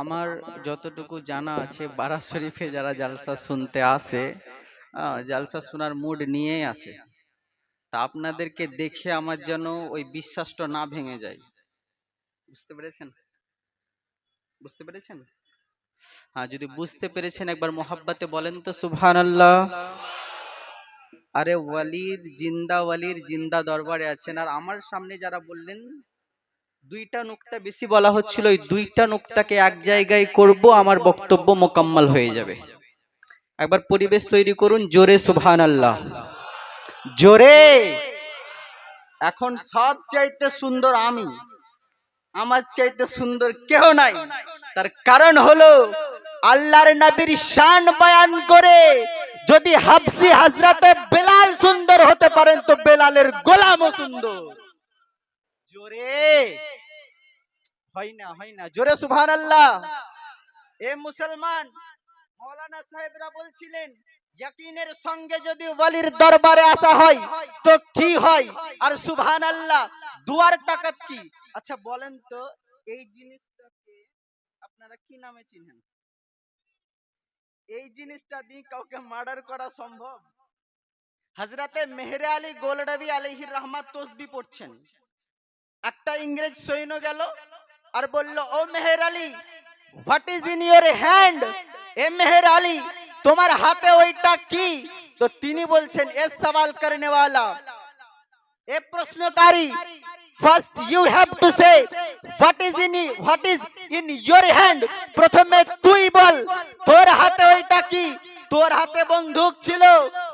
আমার যতটুকু জানা আছে বারাক শরীফে যারা জালসা শুনতে আসে জালসা শোনার মুড নিয়েই আসে। তা আপনাদেরকে দেখে আমার যেন ওই বিশ্বাসটা না ভেঙে যায়। বুঝতে পেরেছেন? বুঝতে পেরেছেন? হ্যাঁ যদি বুঝতে পেরেছেন, একবার মোহাব্বতে বলেন তো সুবহান আল্লাহ আরে ওয়ালির, জিন্দা ওয়ালির, জিন্দা দরবারে আছেন। আর আমার সামনে যারা বললেন দুইটা নুক্তা বেশি বলা হচ্ছিল ওই দুইটা নুক্তাকে এক জায়গায় করব, আমার বক্তব্য মোকাম্মল হয়ে যাবে। একবার পরিবেশ তৈরি করুন, জোরে সুবহান আল্লাহ জোরে! এখন সব চাইতে সুন্দর আমি, আমার চাইতে সুন্দর কেউ নাই। তার কারণ হলো, আল্লাহর নবীর শান বয়ান করে, যদি হাফসি হাজরাতে বেলাল সুন্দর হতে পারেন, তো বেলালের গোলামও সুন্দর। জোরে। হয় না হয় না। জোরে সুবহান আল্লাহ এ মুসলমান, মৌলানা সাহেবরা বলছিলেন, ইয়াকিনের সঙ্গে যদি ওয়ালির দরবারে আসা হয়, তো কি হয়? আর সুবহান আল্লাহ দুয়ার তাকাত কি? আচ্ছা বলেন তো, এই জিনিসটাকে আপনারা কি নামে চিনেন? এই জিনিসটা দিয়ে কাউকে মার্ডার করা সম্ভব? হজরতে মেহরে আলী গোলডাবি আলহির রহমাত তসবি পড়ছেন। একটা ইংরেজ সৈন্য গেল আর বলল, ও Meher Ali what is in your hand এ মেহের আলী, তোমার হাতে ওইটা কি? তো তিনি বলছেন, এ সওয়াল করনে वाला এ প্রশ্নকারী first you have to say what is in what is in your hand প্রথমে তুই বল, তোর হাতে ওইটা কি? তোর হাতে বন্দুক ছিল।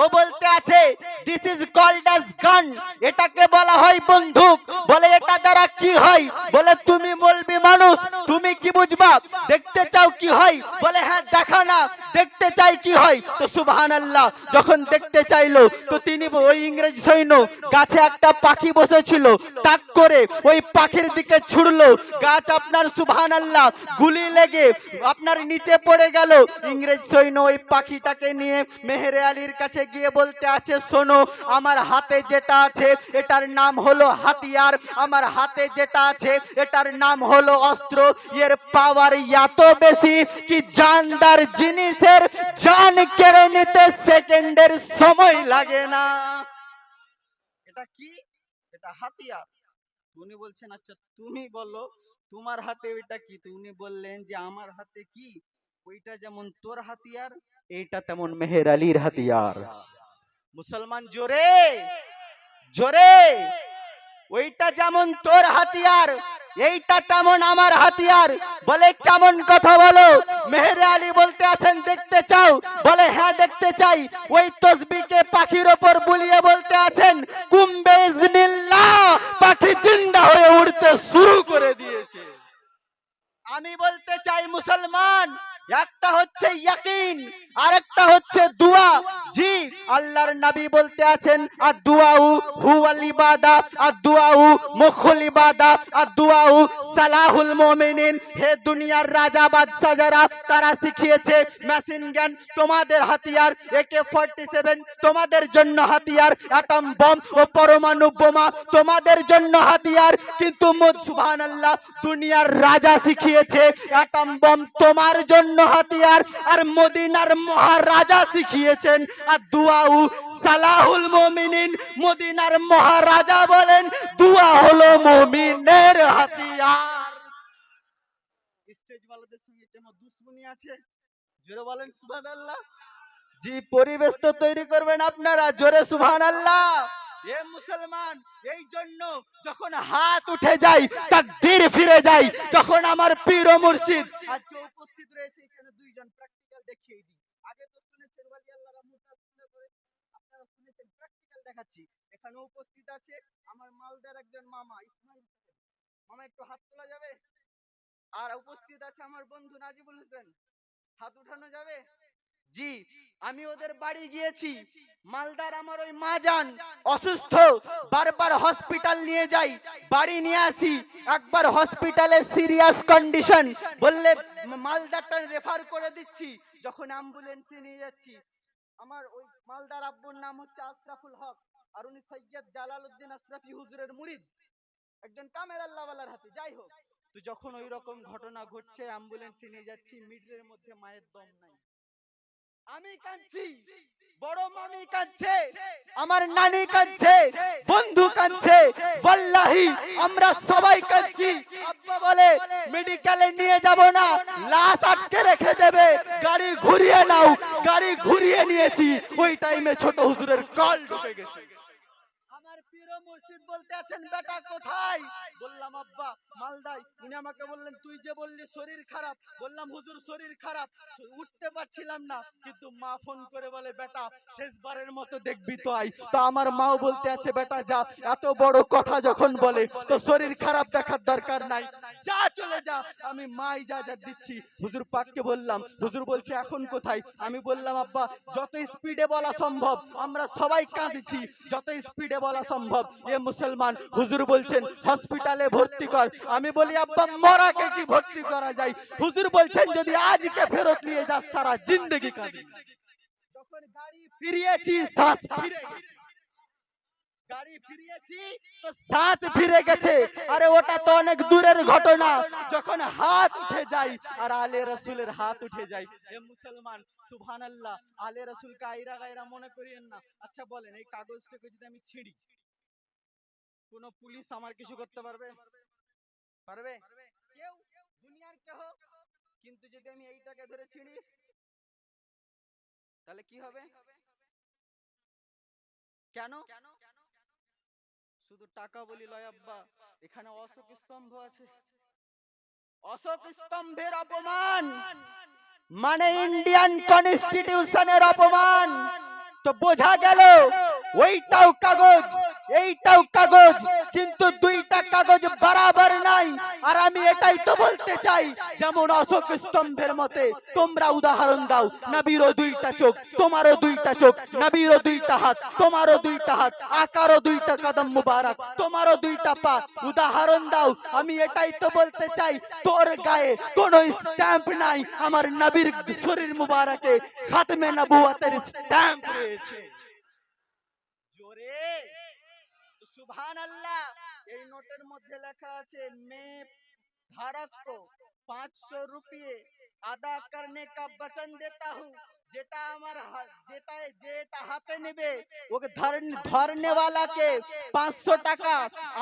ও বলতে আছে দিস ইজ কল্ড অ্যাজ গান এটাকে বলা হয় বন্দুক। বলে, এটা দ্বারা কি হয়? বলে, তুমি বলবি মানুষ, তুমি কি বুঝবা? দেখতে চাও কি হয়? বলে হ্যাঁ দেখা না, দেখতে চাই কি হয়? তো সুবহানাল্লাহ, যখন দেখতে চাইলো, তো তিনি ওই ইংরেজ সৈন্য গাছে একটা পাখি বসেছিল, তাক করে ওই পাখির দিকে ছুড়লো। গাছ আপনার সুবহানাল্লাহ, গুলি লেগে আপনার নিচে পড়ে গেল। ইংরেজ সৈন্য ওই পাখিটাকে নিয়ে মেহেরে আলীর কাছে গিয়ে বলতে আছে, শোনো, আমার হাতে যেটা আছে, এটার নাম হলো হাতিয়ার। আমার হাতে যেটা আছে, এটার নাম হলো অস্ত্র। এর পাওয়ার এত বেশি কি জানদার জিনিসের জান কেড়ে নিতে সেকেন্ডের সময় লাগে না। এটা কি? এটা হাতিয়ার। উনি বলছেন আচ্ছা তুমি বলো, তোমার হাতে ওইটা কি? তো উনি বললেন যে, আমার হাতে কি? ওইটা যেমন তোর হাতিয়ার এইটা তেমন মেহের আলীর হাতিয়ার। মুসলমান জোরে জোরে ওইটা যেমন তোর হাতিয়ার এইটা তেমন আমার হাতিয়ার। বলে কেমন কথা বলো? মেহের আলী বলতে আছেন দেখতে চাও? বলে হ্যাঁ দেখতে চাই। ওই তসবিকে পাখির ওপর বুলিয়ে বলতে আছেন কুম্বে ইজনিল্লাহ পাখি জিন্দা হয়ে উড়তে শুরু করে দিয়েছে আমি বলতে চাই মুসলমান একটা হচ্ছে ইয়াকিন আরেকটা হচ্ছে দুয়া জি আল্লাহর নবী বলতে আছেন আর দুয়াউ হুয়াল ইবাদা আর দুয়াউ মুখুল ইবাদা আর দুয়াউ হে দুনিয়ার রাজা বাদশা যারা, তারা শিখিয়েছে মেশিন গান তোমাদের হাতিয়ার একে ফর্টি তোমাদের জন্য হাতিয়ার অ্যাটম বম ও পরমাণু বোমা তোমাদের জন্য হাতিয়ার। কিন্তু আল্লাহ দুনিয়ার রাজা শিখিয়েছে অ্যাটম বম তোমার জন্য হাতিয়ার। আর মদিনার মহারাজা শিখিয়েছেন, আর দুয়াউ সালাহুল মুমিনিন, মদিনার মহারাজা বলেন, দুয়া হলো মুমিনের হাতিয়ার। জি পরিবেশ তো তৈরি করবেন আপনারা, জোরে সুবহানাল্লাহ। এ মুসলমান, এই জন্য যখন হাত উঠে যায়, তাকদীর ফিরে যায়, তখন আমার পীর ও মুর্শিদ। আজকে উপস্থিত রয়েছে এখানে দুইজন প্র্যাকটিক্যাল দেখিয়ে দিই। আগে তো শুনেছেন ওয়ালি আল্লাহ রাহমাতুল্লাহ করে, আপনারা শুনেছেন প্র্যাকটিক্যাল দেখাচ্ছি। এখানে উপস্থিত আছে আমার মালদার একজন মামা, ইসমাইল মামা, একটু হাত তোলা যাবে? আর উপস্থিত আছে আমার বন্ধু নাজিবুল হোসেন। হাত উঠানো যাবে? জি, আমি ওদের বাড়ি গিয়েছি। মালদার আমার ওই মা যান অসুস্থ, বারবার হসপিটাল নিয়ে যাই, বাড়ি নিয়ে আসি, একবার হসপিটালে সিরিয়াস কন্ডিশন। বললে, মালদারটা রেফার করে দিচ্ছি। যখন অ্যাম্বুলেন্সে নিয়ে যাচ্ছি। আমার ওই মালদার আব্বুর নাম হচ্ছে আশরাফুল হক, আর উনি সৈয়দ জালালউদ্দিন আশরাফি হুজুরের মুরিদ। একজন কামের আল্লাহওয়ালার হাতে, যাই হোক। তো যখন ওই রকম ঘটনা ঘটছে অ্যাম্বুলেন্সে নিয়ে যাচ্ছি মিডলের মধ্যে মায়ের দম নাই। আমি কাঁদছি, বড় মামি কাঁদছে, আমার নানি কাঁদছে, বন্ধু কাঁদছে, ওয়াল্লাহি, আমরা সবাই কাঁদছি। আব্বা বলে মেডিকেলে নিয়ে যাব না, লাশ আটকে রেখে দেবে, গাড়ি ঘুরিয়ে নাও, গাড়ি ঘুরিয়ে নিয়েছি। ওই টাইমে ছোট হুজুরের কল ঢুকে গেছে। বলতে আছেন, বেটা, কোথায়? বললাম, আব্বা মালদাই উনি আমাকে বললেন, তুই যে বললি শরীর খারাপ। বললাম, হুজুর, শরীর খারাপ। উঠতে পারছিলাম না। কিন্তু মা ফোন করে বলে, বেটা, শেষবারের মতো দেখবি তো আই। তো আমার মাও বলতে আছে, বেটা, যা। এত বড় কথা যখন বলে, তো শরীর খারাপ দেখার দরকার নাই। যা চলে যা, আমি মাই যা যা দিচ্ছি। হুজুর পাককে বললাম, হুজুর বলছে, এখন কোথায়? আমি বললাম, আব্বা, যত স্পিডে বলা সম্ভব, আমরা সবাই কাঁদছি। যত স্পিডে বলা সম্ভব, এ মুসলমান। হুজুর বলছেন, হসপিটালে ভর্তি কর। আমি বলি, আব্বা, মরাকে কি ভর্তি করা যায়? হুজুর বলছেন, যদি আজকে ফেরত নিয়ে যাস, সারা জিন্দগি কাঁদি। যখন গাড়ি ফিরিয়েছি, শ্বাস ফিরে আচ্ছা বলেন, এই কাগজটাকে যদি আমি ছিঁড়ি। কোন পুলিশ আমার কিছু করতে পারবে? পারবে? কেউ দুনিয়ার কেহ। কিন্তু যদি আমি এইটাকে ধরে ছিঁড়ি তাহলে কি হবে? কেন? শুধু টাকা বলি লয় আব্বা এখানে অশোক স্তম্ভ আছে। অশোক স্তম্ভের অপমান মানে ইন্ডিয়ান কনস্টিটিউশনের অপমান। তো বোঝা গেল ওইটাও কাগজ। এইটাও কাগজ, কিন্তু দুইটা কাগজ বরাবর নাই। আর আমি এটাই তো বলতে চাই, যেমন অশোক স্তম্ভের মতে, তোমরা উদাহরণ দাও, নবীরও দুইটা চোখ, তোমারও দুইটা চোখ, নবীরও দুইটা হাত, তোমারও দুইটা হাত, আকারও দুইটা কদম মুবারক, তোমারও দুইটা পা। উদাহরণ দাও, আমি এটাই তো বলতে চাই, তোর গায়ে কোনো স্ট্যাম্প নাই, আমার নবীর শরীর মুবারকে খাতমে নবুয়তের স্ট্যাম্প রয়েছে। জোরে। সুবহান আল্লাহ এই নোটের মধ্যে লেখা আছে মে धारक को पाँच सौ रुपये আদা करने का वचन देता हूँ যেটা আমার হা- যেটা যেটা হাতে নেবে ওকে ধর- ধরনে ওয়ালাকে পাঁচশো টাকা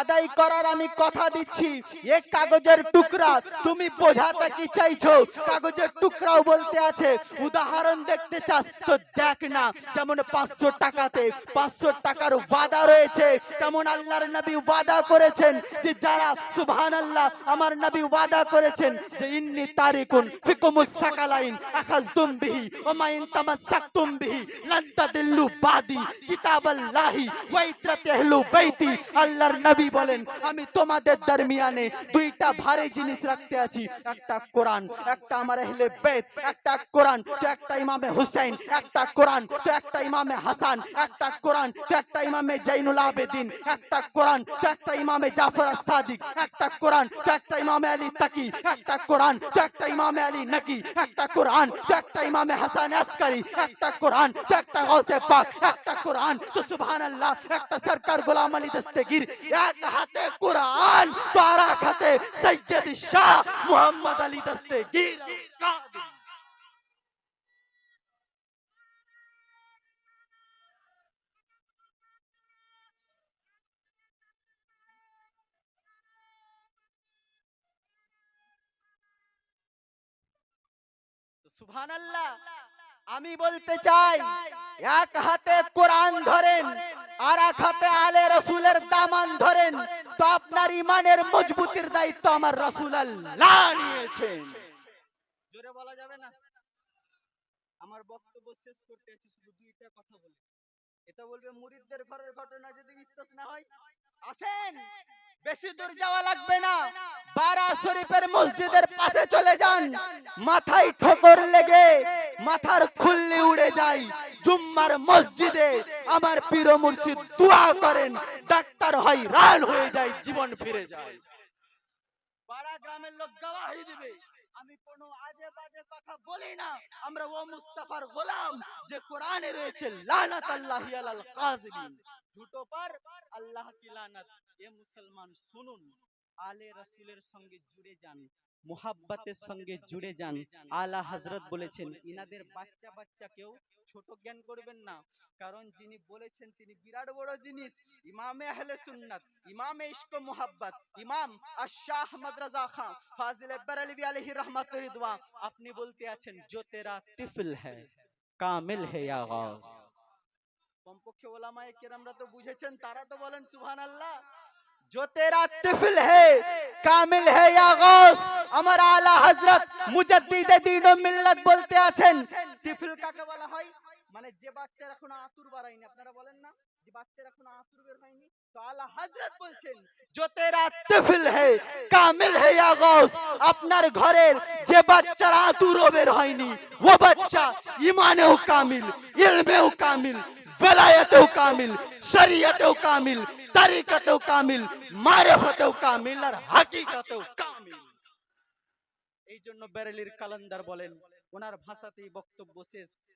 আদায় করার আমি কথা দিচ্ছি এক কাগজের টুকরা তুমি বোঝাতে কি চাইছো কাগজের টুকরাও বলতে আছে উদাহরণ দেখতে চাস তো দেখ না যেমন পাঁচশো টাকাতে পাঁচশো টাকার ওয়াদা রয়েছে তেমন আল্লাহর নবী ওয়াদা করেছেন যে যারা সুবহান আল্লাহ আমার নবী ওয়াদা করেছেন যে ইন্নি তারিকুন ফিকুমুস সাকালাইন আখাযতুম বিহি ওয়া মা ইন তামাসসাকতুম বিহি লান তাদিল্লু বাদি কিতাবাল্লাহি ওয়া ইতরাতি আহলু বাইতি। আল্লাহর নবী বলেন, আমি তোমাদের দরমিয়ানে দুইটা ভারী জিনিস রাখতে আছি। একটা কোরআন, একটা আমার আহলে বাইত, একটা কোরআন, তো একটা ইমামে হুসাইন, একটা কোরআন, তো একটা ইমামে হাসান, একটা কোরআন, তো একটা ইমামে জাইনুল আবেদিন, একটা কোরআন, তো একটা ইমামে জাফর সাদিক একটা কোরআন, তো একটা ইমামে আলী তাকি, একটা কোরআন, তো একটা ইমামে আলী নাকি, একটা কোরআন, তো একটা ইমামে হাসান আসকারি, একটা কোরআন, তো একটা গৌসে পাক, একটা কোরআন, তো সুবহানাল্লাহ, একটা সরকার গোলাম আলী দস্তগীর, এক হাতে কোরআন, তো আর এক হাতে সৈয়দ শাহ মোহাম্মদ আলী দস্তগীর। আল্লাহ আমি বলতে চাই এক হাতে কোরআন ধরেন আর এক হাতে আলে রসুলের দামান ধরেন তো আপনার ইমানের মজবুতির দায়িত্ব আমার রসুল আল্লাহ নিয়েছেন। জোরে বলা যাবে না? আমার বক্তব্য শেষ করতে আছি শুধু দুইটা কথা বলে। এটা বলবে মুরিদদের ঘরের ঘটনা যদি বিশ্বাস না হয়। আসেন বেশি দূর যাওয়া লাগবে না। বারা শরীফের মসজিদের পাশে চলে যান। মাথায় ঠোকর লেগে মাথার খুল্লি উড়ে যায়। জুম্মার মসজিদে আমার পীর মুর্শিদ দোয়া করেন, ডাক্তার হয়, রান হয়ে যায়, জীবন ফিরে যায়। পাড়া গ্রামের লোক গওয়াহি দিবে। আমি কোনো আজে বাজে কথা বলি না। আমরা ও মুস্তাফার গোলাম যে কোরআনে রয়েছে, লানাত আল্লাহি আলাল কাযিবিন ঝুটো পর, আল্লাহ কি লানাত? এ মুসলমান শুনুন। আলে রসুলের সঙ্গে জুড়ে যান মোহাব্বাতের সঙ্গে জুড়ে যান। আলা হজরত বলেছেন ইনাদের বাচ্চা বাচ্চা কেউ ছোট জ্ঞান করবেন না। কারণ যিনি বলেছেন তিনি বিরাট বড় জিনিস। ইমামে আহলে সুন্নাত ইমামে ইশক মোহাব্বত ইমাম আশাহ মাদ্রাজা খান ফাজিল আকবর আলী আলাইহি রহমত রিদওয়া আপনি বলতে আছেন জো তেরা তিফল হ্যায় কামিল হ্যায় ইয়া গাউস কমপক্ষে ওলামায়ে কেরামরা তো বুঝেছেন তারা তো বলেন সুবহানাল্লাহ। जो तेरा तिफल है কামিল হে ইয়া গাস আমার আলা হযরত মুজাদ্দিদ দ্বীন ও মিল্লাত বলতে আছেন তিফল কাকে বলা হয় মানে যে বাচ্চার এখন আতুর বাড়ায়নি আপনারা বলেন না যে বাচ্চার এখন আতুর বের হয়নি তো আলা হযরত বলছেন जो तेरा तिफल है কামিল হে ইয়া গাস আপনার ঘরের যে বাচ্চার আতুরও বের হয়নি ও বাচ্চা ইমানেও কামিল ইলমেও কামিল বেলায়েতেও কামিল শরীয়তেও কামিল তারিকাতেও কামিল, মারেফতেও কামিল আর হাকিকাতেও কামিল। এই জন্য বেরেলির কালান্দার বলেন, ওনার ভাষাতেই বক্তব্য শেষ।